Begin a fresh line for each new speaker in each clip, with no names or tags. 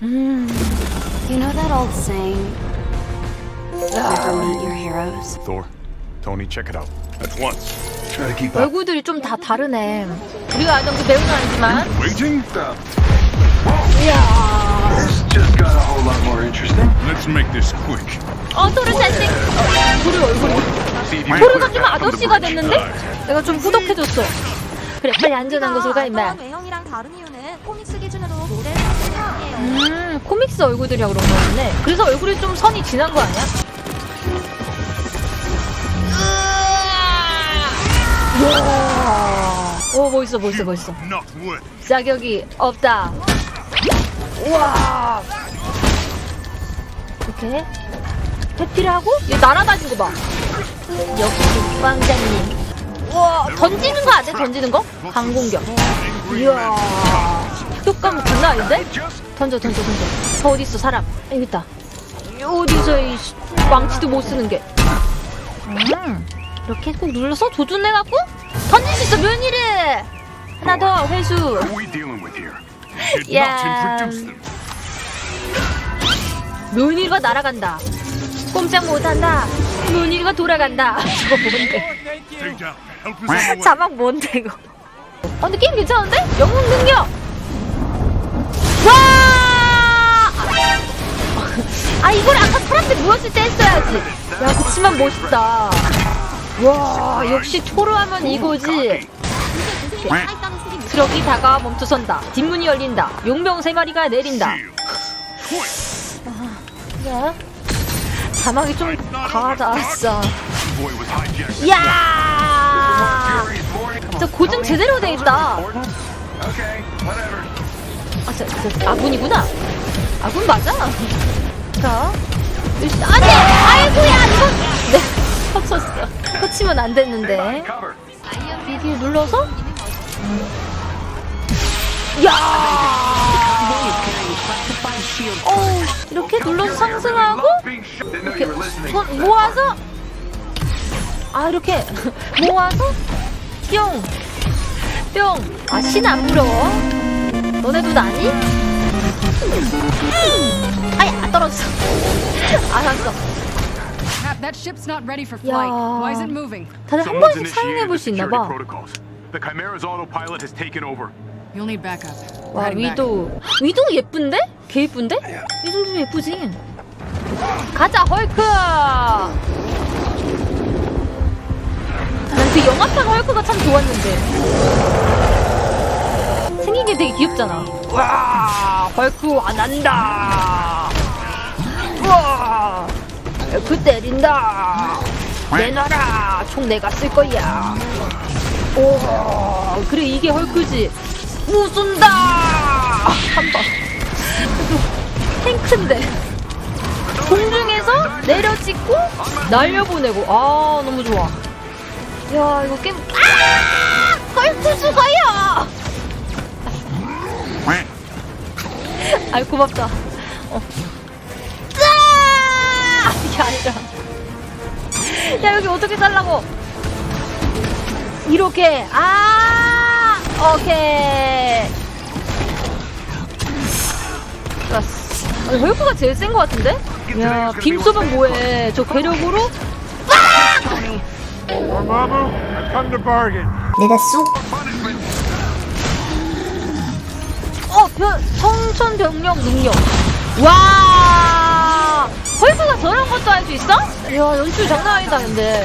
You know that old saying, never meet your heroes?
Thor, Tony, check it out. At once.
Try to keep up.
얼굴들이 좀 다 다르네. 우리가 알던 그 매운 아니지만.
Waiting?
This just got a whole lot more interesting.
Let's make this quick.
어, 토르 잘생. 토르 얼굴이.
See if you
토르가 좀 아저씨가 됐는데? 내가 좀 후덕해졌어. 그래, 빨리 안전한 곳으로 가, 임마.
다른 이유는 코믹스 기준으로 모델 때문이에요.
음, 코믹스 얼굴들이라 그런 거였네. 그래서 얼굴이 좀 선이 진한 거 아니야? 우와. 오, 멋있어, 멋있어, 멋있어. 자격이 없다. 우와. 이렇게 회피를 하고 얘 날아다니는 거 봐. 역시 왕자님. 우와 던지는 거 아니야? 던지는 거? 강공격. 이야. 효과음 장난 아닌데? 던져 던져 던져. 저 어디 있어 사람? 여기 있다. 어디서 이 씨, 망치도 못 쓰는 게. 음. 이렇게 꼭 눌러서 조준해갖고 던질 수 있어 면이를. 하나 더 회수.
Who are we dealing with here? Did
Yeah.
not introduce them.
묘니가 날아간다. 꼼짝 못한다. 묘니가 돌아간다. 저거 뭔데?
Stay down. Help is on the way.
자막 뭔데 이거? 어, 근데 게임 괜찮은데? 영웅 능력. 와! 아 이걸 아까 사람들 모였을 때 했어야지. 야 그치만 멋있다. 와 역시 토르하면 이거지. 트럭이 다가와 멈춰선다. 뒷문이 열린다. 용병 세 마리가 내린다.
Quick.
야 자막이 좀 과하다.
Hijacked.
야! 제대로 돼 있다. 아, 저, 저 아군이구나. 아군 맞아. 자, 일단 안돼. 아이고야 이거 네 터쳤어. 터치면 안 됐는데. 이게 눌러서. 야. 어 이렇게 눌러서 상승하고 이렇게. 손 모아서 아 이렇게 모아서 뿅. 뿅. 아, 신안 부러워. 너네도 나니? 아이, 아, 떨어졌어. 알았어.
Cap, that ship's not ready for flight.
Yeah.
Why is it moving?
다들 한 번씩 사용해 볼 수 있나
security
봐.
protocols. The Chimera's autopilot has taken over.
You'll need backup.
와. 위도. 위도 예쁜데? 개 예쁜데? 이 정도면 예쁘지. 가자, 헐크! 난그 영화판 헐크가 참 좋았는데. 생긴 게 되게 귀엽잖아. 와, 헐크 화난다. 우와, 헐크 때린다. 내놔라, 총 내가 쓸 거야. 오, 그래 이게 헐크지. 못 쏜다. 한 방. 탱크인데. 공중에서 내려찍고 날려보내고. 아 너무 좋아. 야 이거 게임. 아! 헐크 죽어요. 아이 고맙다. 어. 짜! 이게 아니라. 야 여기 어떻게 살라고? 이렇게 아 오케이 좋았어 아니, 헐크가 제일 센 것 같은데? 야 빔소면 뭐해 저 괴력으로 어, 변, 청천벽력 능력. 와! 헐크가 저런 것도 할 수 있어? 이야, 연출 장난 아니다, 근데.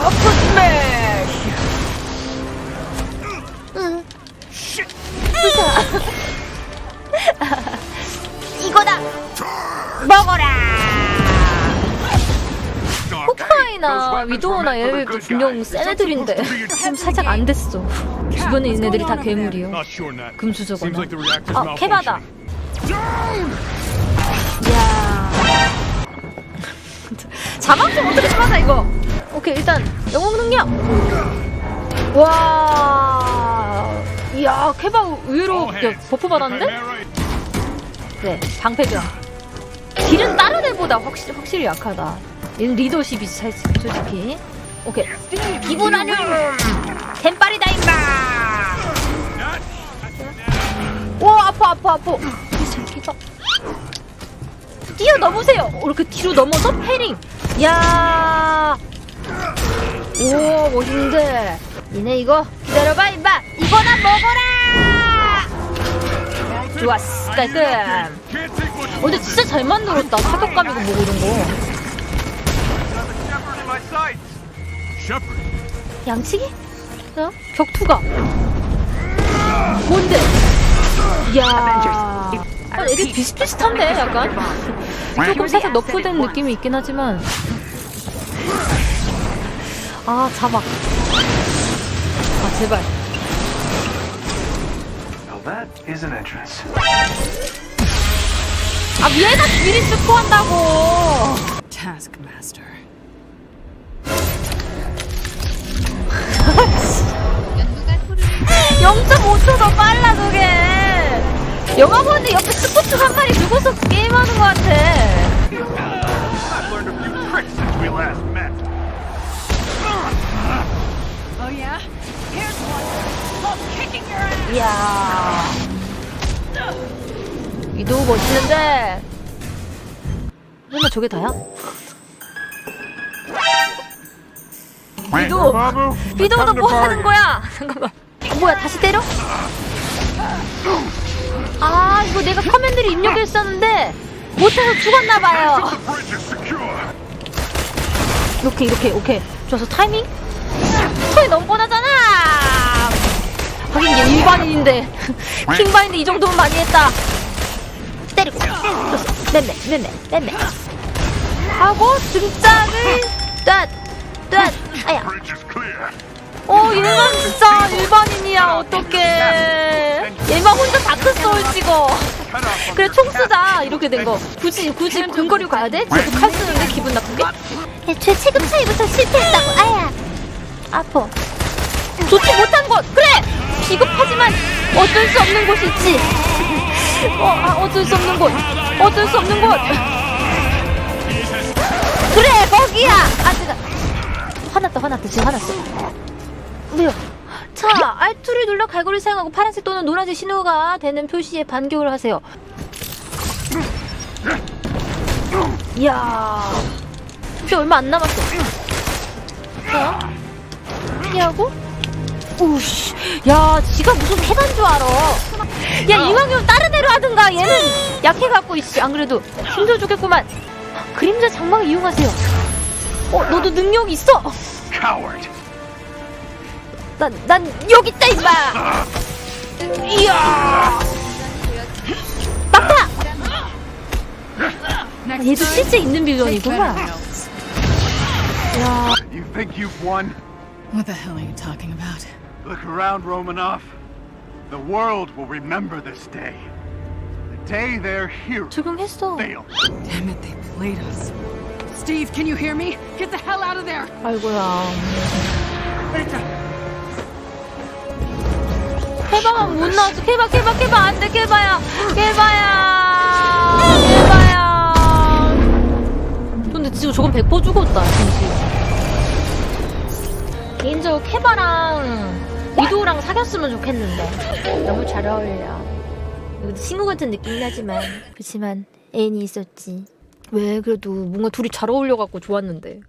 허프 스매시! 응. 이거다! 먹어라! 호크아이나 위도우나 얘네들도 분명 센 애들인데 좀 살짝 안 됐어. 주변에 있는 애들이 다 괴물이요. 금수저거나. 어, 케바다. 이야. 자막 좀 어떻게 좀 하자, 이거. 오케이, 일단, 영웅 능력. 와. 이야, 케바 의외로. 버프 받았는데? 네, 방패병. 딜은 다른 애보다 확실히, 확실히 약하다. 얘는 리더십이 살- 솔직히. 오케이. 기분 아름! 템빨이다, 임마! 오, 아파, 아파, 아파. 여기서 뛰어 넘으세요. 어, 이렇게 뒤로 넘어서 패링. 야. 오 멋있는데. 니네 이거 기다려봐 임마. 이거나 먹어라. 좋았어 깔끔. 어, 근데 진짜 잘 만들었다. 타격감이고 뭐고 이런 거. 양치기? 어? 격투가. 뭔데? 이야. 아, 이게 비슷비슷한데, 약간? 조금 살짝 너프된 느낌이 있긴 하지만. 아, 자막. 아, 제발. 아, 위에다 미리 스포한다고!
Taskmaster.
0.5초 더 빨라, 저게! 영화 보는데 옆에 스포츠 한 마리 두고서 게임하는 것 같아.
Oh.
이야. 위도우 멋있는데. 설마 저게 다야? 위도우 너뭐 하는 거야? 잠깐만. 어, 뭐야, 다시 때려? 아, 이거 내가 커맨드를 입력했었는데, 못해서 죽었나봐요. 이렇게, 이렇게, 오케이. 좋아서 타이밍? 턴이 너무 뻔하잖아! 하긴 얘 일반인인데. 킹바인드 이 정도면 많이 했다. 때리고. 좋았어. 맴매, 맴매, 맴매. 하고, 등짝을, 뙤, 뙤. 아야. 어, 얘만 진짜 일반인이야, 어떡해. 얘만 혼자 다크소울 찍어. 그래, 총 쓰자. 이렇게 된 거. 굳이, 굳이 근거리 가야 돼? 쟤도 칼 쓰는데 기분 나쁘게? 애초에 체급 차이부터 실패했다고, 아야. 아파. 좋지 못한 곳! 그래! 비겁하지만 어쩔 수 없는 곳이 있지. 어, 아, 어쩔 수 없는 곳. 어쩔 수 없는 곳. 그래, 거기야! 아, 제가. 화났다, 화났다. 지금 화났어. 왜요? 자, R2를 눌러 갈고리를 사용하고 파란색 또는 노란색 신호가 되는 표시에 반격을 하세요. 이야. 피 얼마 안 남았어. 자, 피하고. 오씨. 야, 지가 무슨 해단 줄 알아. 야, 이왕이면 다른 애로 하든가. 얘는 약해갖고, 이씨. 안 그래도 힘들어 죽겠구만. 그림자 장막을 이용하세요. 어, 너도 능력 있어?
Coward.
난, 난 여기 있다, 임마! 이야! 막타!
Next
얘도
time,
실제 있는
take better
빌런이구만.
notes.
야,
You think you've won?
What the hell are you talking about?
Look around, Romanoff. The world will remember this day. The day their hero
적응했어.
failed.
Damn it, they played us. Steve, can you hear me? Get the hell out of there!
아이고야. 케바만 못 나왔어. 케바, 케바, 케바, 안 돼, 케바야. 케바야. 케바야. 근데 지금 저건 100% 죽었다, 진짜. 개인적으로 케바랑 리도랑 사귀었으면 좋겠는데. 너무 잘 어울려. 친구 같은 느낌이긴 하지만. 그렇지만 애인이 있었지. 왜 그래도 뭔가 둘이 잘 어울려갖고 좋았는데.